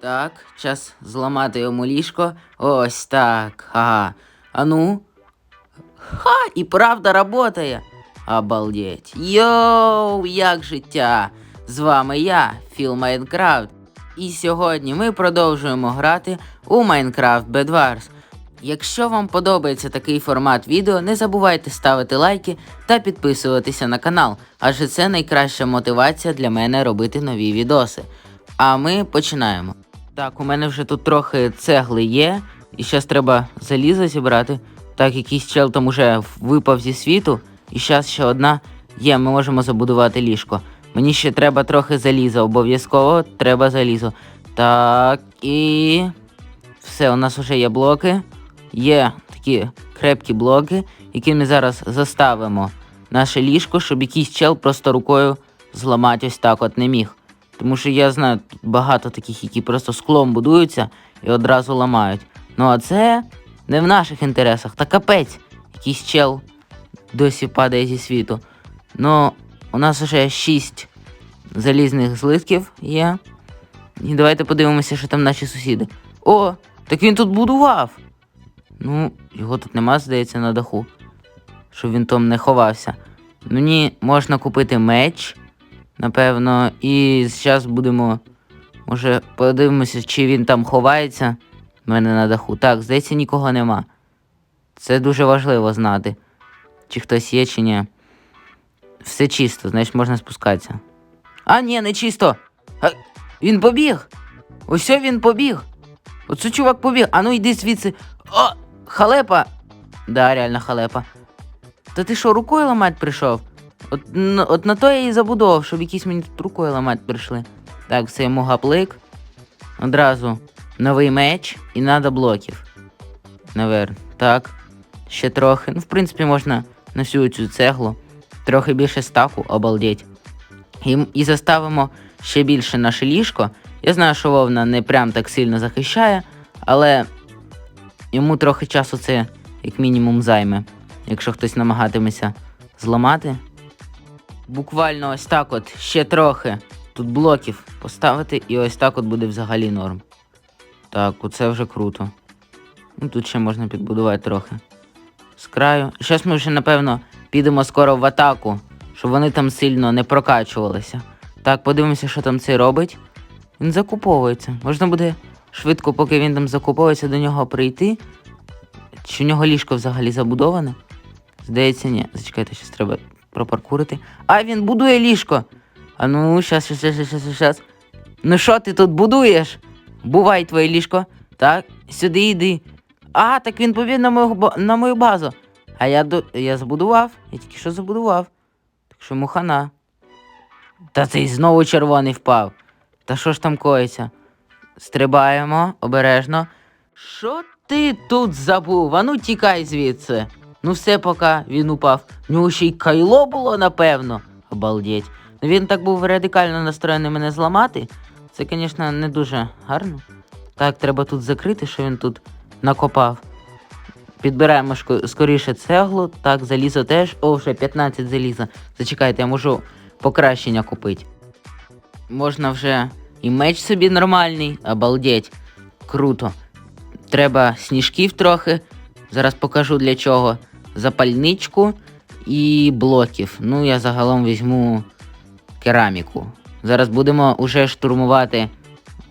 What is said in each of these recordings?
Так, час зламати йому ліжко. Ось так. Ага. А ну. Ха, і правда работає. Обалдеть. Йоу, як життя! З вами я, Філ Майнкрафт. І сьогодні ми продовжуємо грати у Minecraft Bed Wars. Якщо вам подобається такий формат відео, не забувайте ставити лайки та підписуватися на канал, адже це найкраща мотивація для мене робити нові відоси. А ми починаємо. Так, у мене вже тут трохи цегли є, і зараз треба залізо зібрати. Так, якийсь чел там уже випав зі світу, і зараз ще одна є, ми можемо забудувати ліжко. Мені ще треба трохи заліза, обов'язково треба залізо. Так, і. Все, у нас вже є блоки. Є такі крепкі блоки, які ми зараз заставимо наше ліжко, щоб якийсь чел просто рукою зламати ось так от не міг. Тому що я знаю багато таких, які просто склом будуються і одразу ламають. Ну а це не в наших інтересах, та капець. Якийсь чел досі падає зі світу. Ну, у нас вже 6 залізних злитків є. І давайте подивимося, що там наші сусіди. О, так він тут будував. Ну, його тут нема, здається, на даху. Щоб він там не ховався. Ну ні, можна купити меч, напевно, і зараз будемо. Може, подивимося, чи він там ховається в мене на даху. Так, здається, нікого нема. Це дуже важливо знати, чи хтось є, чи ні. Все чисто, значить можна спускатися. А, ні, не чисто. А, він побіг. Ось він побіг. Оце чувак побіг. А ну йди звідси. О, халепа. Да, реально халепа. Та ти що, рукою ламати прийшов? От, от на то я і забудовував, щоб якісь мені тут рукою ламати прийшли. Так, все йому гаплик. Одразу новий меч і надо блоків. Навер. Так. Ще трохи. Ну, в принципі, можна на всю цю цеглу. Трохи більше стаку, обалдеть. І, і заставимо ще більше наше ліжко. Я знаю, що вовна не прям так сильно захищає, але йому трохи часу це як мінімум займе, якщо хтось намагатиметься зламати. Буквально ось так от ще трохи тут блоків поставити, і ось так от буде взагалі норм. Так, оце вже круто. Ну тут ще можна підбудувати трохи. З краю. Зараз ми вже, напевно, підемо скоро в атаку, щоб вони там сильно не прокачувалися. Так, подивимося, що там цей робить. Він закуповується. Можна буде швидко, поки він там закуповується, до нього прийти. Чи в нього ліжко взагалі забудоване? Здається, ні. Зачекайте, щось треба пропаркурити. А, він будує ліжко. А ну, щас, щас, щас, щас. Ну що ти тут будуєш? Бувай твоє ліжко. Так, сюди йди. А, так він побіг на мою, на мою базу. А я до... я забудував. Я тільки що забудував. Так що мухана. Та цей знову червоний впав. Та що ж там коїться? Стрибаємо обережно. Що ти тут забув? Ану тікай звідси. Ну все поки він упав. В нього ще й кайло було, напевно. Обалдеть. Ну він так був радикально настроєний мене зламати. Це, звісно, не дуже гарно. Так, треба тут закрити, що він тут накопав. Підбираємо скоріше цеглу. Так, залізо теж. О, вже 15 заліза. Зачекайте, я можу покращення купити. Можна вже і меч собі нормальний, обалдеть. Круто. Треба сніжків трохи. Зараз покажу для чого. Запальничку і блоків. Ну, я загалом візьму кераміку. Зараз будемо уже штурмувати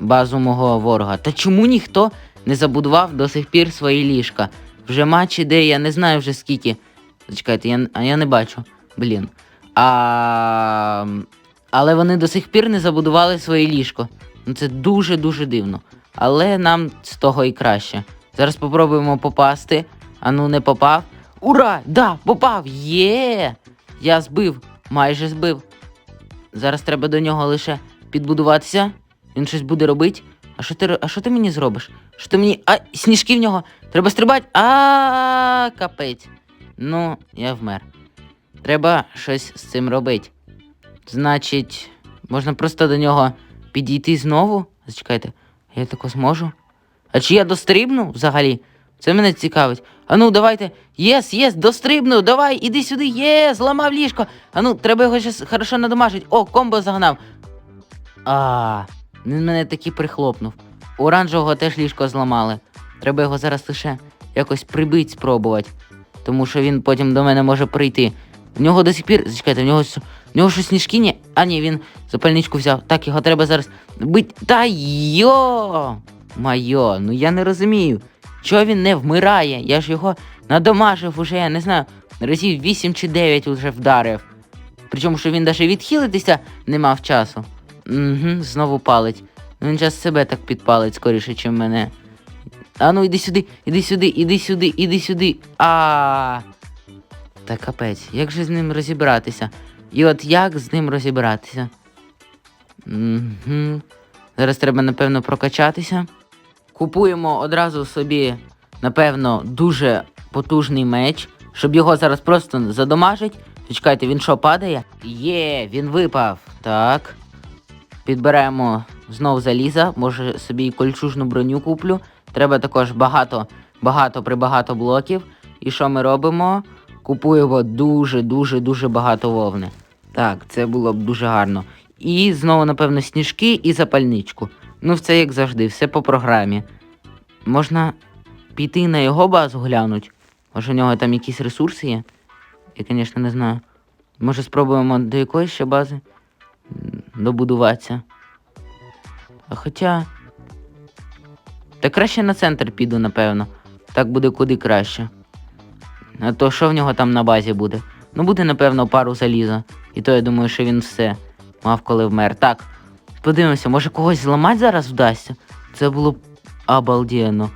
базу мого ворога. Та чому ніхто не забудував до сих пір свої ліжка? Вже матч іде, я не знаю вже скільки. Зачекайте, я, а я не бачу. Блін. А... Але вони до сих пір не забудували своє ліжко. Ну це дуже-дуже дивно. Але нам з того і краще. Зараз спробуємо попасти. А ну не попав. Ура! Да, попав! Є! Я збив, майже збив. Зараз треба до нього лише підбудуватися. Він щось буде робити. А що ти, а що ти мені зробиш? Що ти мені. А, сніжки в нього. Треба стрибати. А, капець. Ну, я вмер. Треба щось з цим робити. Значить, можна просто до нього підійти знову. Зачекайте, я тако зможу. А чи я дострибну взагалі? Це мене цікавить. Ану, давайте. Єс, єс, дострибну, давай, іди сюди, є, зламав ліжко. Ану, треба його щас хорошо надамажити. О, комбо загнав. А, він мене таки прихлопнув. оранжевого теж ліжко зламали. Треба його зараз лише якось прибить спробувати. Тому що він потім до мене може прийти. В нього до сих пір. Зачекайте, в нього, в нього щось сніжки ні. А ні, він запальничку взяв. Так, його треба зараз бить. Та йо! Майо, ну я не розумію. Чого він не вмирає? Я ж його надомажив уже, я не знаю, разів 8 чи 9 вже вдарив. Причому, що він навіть відхилитися не мав часу. Угу, знову палить. Ну він час себе так підпалить скоріше, ніж мене. А ну іди сюди, іди сюди, іди сюди, іди сюди. А. Та капець, як же з ним розібратися? І от як з ним розібратися? Угу. Зараз треба, напевно, прокачатися. Купуємо одразу собі, напевно, дуже потужний меч, щоб його зараз просто задомажить. Чекайте, він що, падає? Є, він випав. Так. Підберемо знов заліза, може собі і кольчужну броню куплю. Треба також багато, багато прибагато блоків. І що ми робимо? Купуємо дуже, дуже, дуже багато вовни. Так, це було б дуже гарно. І знову, напевно, сніжки і запальничку. Ну, все як завжди, все по програмі. Можна піти на його базу глянуть. Може, у нього там якісь ресурси є? Я, звісно, не знаю. Може, спробуємо до якоїсь ще бази добудуватися. А хоча. Та краще на центр піду, напевно. Так буде куди краще. А то що в нього там на базі буде? Ну, буде, напевно, пару заліза. І то я думаю, що він все мав коли вмер. Так, подивимося, може когось зламати зараз вдасться? Це було б обалденно.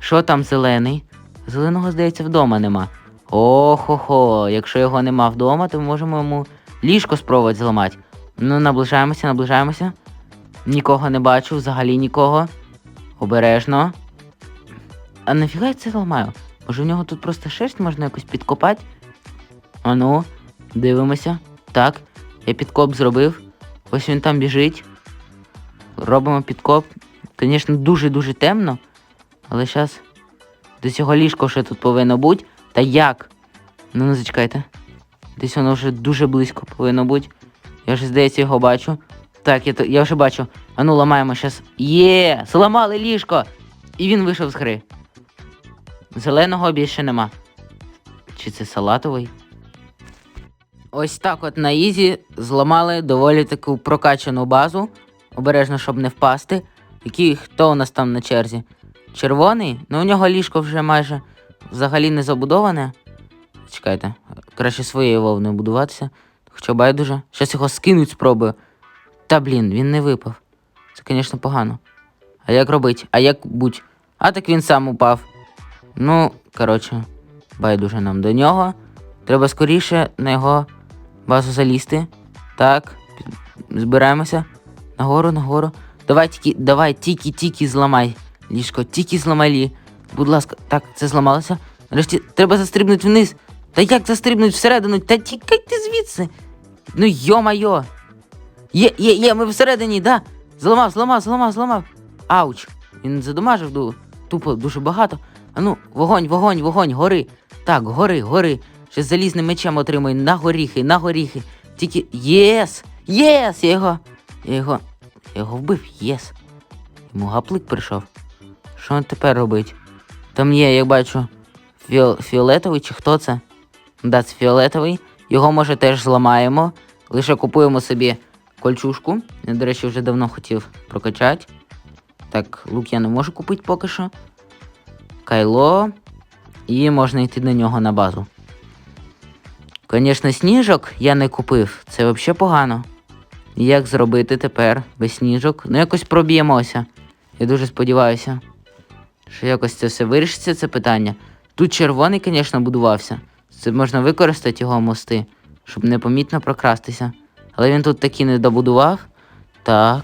Що там зелений? Зеленого, здається, вдома нема. Охо-хо, якщо його нема вдома, то ми можемо йому ліжко спробувати зламати. Ну, наближаємося, наближаємося. Нікого не бачу, взагалі нікого. Обережно. А нафіга я це ламаю? Може в нього тут просто шерсть можна якось підкопати? Ану, дивимося. Так, я підкоп зробив. Ось він там біжить. Робимо підкоп. Звісно, дуже-дуже темно. Але зараз десь його ліжко ще тут повинно бути. Та як? Ну, ну зачекайте. Десь воно вже дуже близько повинно бути. Я вже, здається, його бачу. Так, я, я вже бачу. Ану, ламаємо зараз. Є! Зламали ліжко! І він вийшов з гри. Зеленого більше нема. Чи це салатовий? Ось так от на Ізі зламали доволі таку прокачану базу. Обережно, щоб не впасти. Який хто у нас там на черзі? Червоний? Ну у нього ліжко вже майже взагалі не забудоване. Чекайте, краще своєю вовною будуватися. Хоча байдуже. Щас його скинуть спробую. Та блін, він не випав. Це, звісно, погано. А як робить? А як будь? А так він сам упав. Ну, коротше, байдуже нам до нього. Треба скоріше на його базу залізти. Так, збираємося. Нагору, нагору. Давай тільки, давай, тільки, тільки зламай. Ліжко, тільки зламай лі. Будь ласка, так, це зламалося. Нарешті треба застрибнути вниз. Та як застрибнуть всередину? Та тікай ти звідси. Ну йо-майо. Є, є, є, ми всередині, да. Зламав, зламав, зламав, зламав. Ауч. Він задомажив ду- тупо дуже багато. А ну, вогонь, вогонь, вогонь, гори. Так, гори, гори. Ще залізним мечем отримай на горіхи, на горіхи. Тільки. Єс! Єс! Я його. Я його. Я його вбив, єс. Йому гаплик прийшов. Що він тепер робить? Там є, як бачу, фіол... фіолетовий чи хто це? Да, це фіолетовий. Його, може, теж зламаємо. Лише купуємо собі кольчушку. Я, до речі, вже давно хотів прокачати. Так, лук я не можу купити поки що. Кайло. І можна йти до нього на базу. Звісно, сніжок я не купив. Це взагалі погано. Як зробити тепер без сніжок? Ну, якось проб'ємося. Я дуже сподіваюся, що якось це все вирішиться, це питання. Тут червоний, звісно, будувався. Це можна використати його мости, щоб непомітно прокрастися. Але він тут таки не добудував. Так.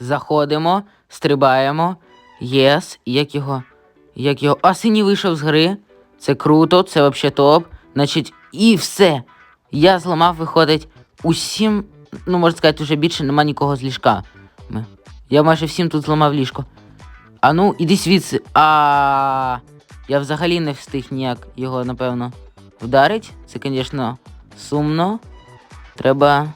Заходимо, стрибаємо. Єс. Як його. Як його. А синій вийшов з гри. Це круто, це взагалі топ. Значить, і все. Я зламав, виходить, усім. Ну, можна сказати, вже більше нема нікого з ліжка. Я майже всім тут зламав ліжко. А ну, іди звідси. А я взагалі не встиг ніяк його, напевно, вдарить. Це, звісно, сумно. Треба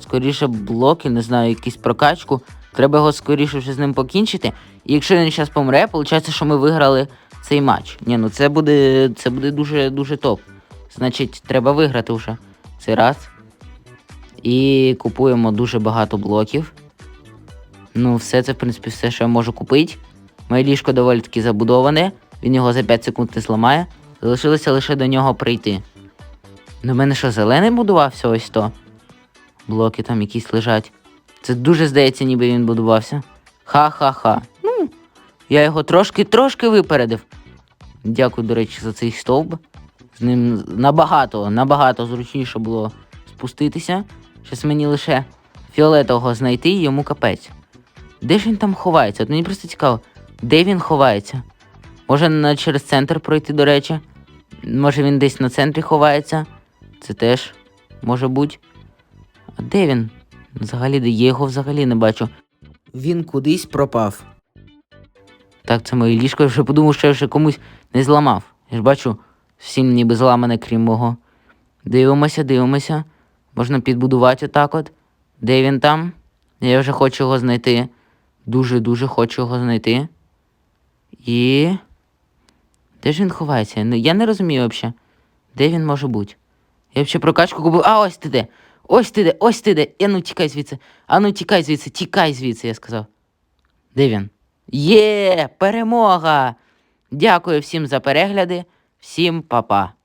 скоріше блоки, не знаю, якусь прокачку. Треба його скоріше вже з ним покінчити. І якщо він зараз помре, виходить, що ми виграли цей матч. Ні, ну це буде, це буде дуже дуже топ. Значить, треба виграти вже цей раз. І купуємо дуже багато блоків. Ну, все це, в принципі, все, що я можу купити. Моє ліжко доволі таки забудоване. Він його за 5 секунд не зламає. Залишилося лише до нього прийти. Ну, в мене що, зелений будувався ось то? Блоки там якісь лежать. Це дуже здається, ніби він будувався. Ха-ха-ха. Ну, я його трошки-трошки випередив. Дякую, до речі, за цей стовп. З ним набагато, набагато зручніше було спуститися. Щас мені лише фіолетового знайти і йому капець. Де ж він там ховається? От мені просто цікаво, де він ховається? Може на, через центр пройти, до речі. Може він десь на центрі ховається. Це теж може бути. А де він? Взагалі, де я його взагалі не бачу. Він кудись пропав. Так, це моє ліжко, я вже подумав, що я вже комусь не зламав. Я ж бачу, всім ніби зламане, крім мого. Дивимося, дивимося. Можна підбудувати отак от. Де він там? Я вже хочу його знайти. Дуже-дуже хочу його знайти. І. Де ж він ховається? Ну, Я не розумію взагалі. Де він може бути? Я взагалі прокачку купив. А ось ти де. Ось ти де, ось ти де. А ну тікай звідси. А ну тікай звідси, тікай звідси, я сказав. Де він? Є, перемога! Дякую всім за перегляди. Всім па-па.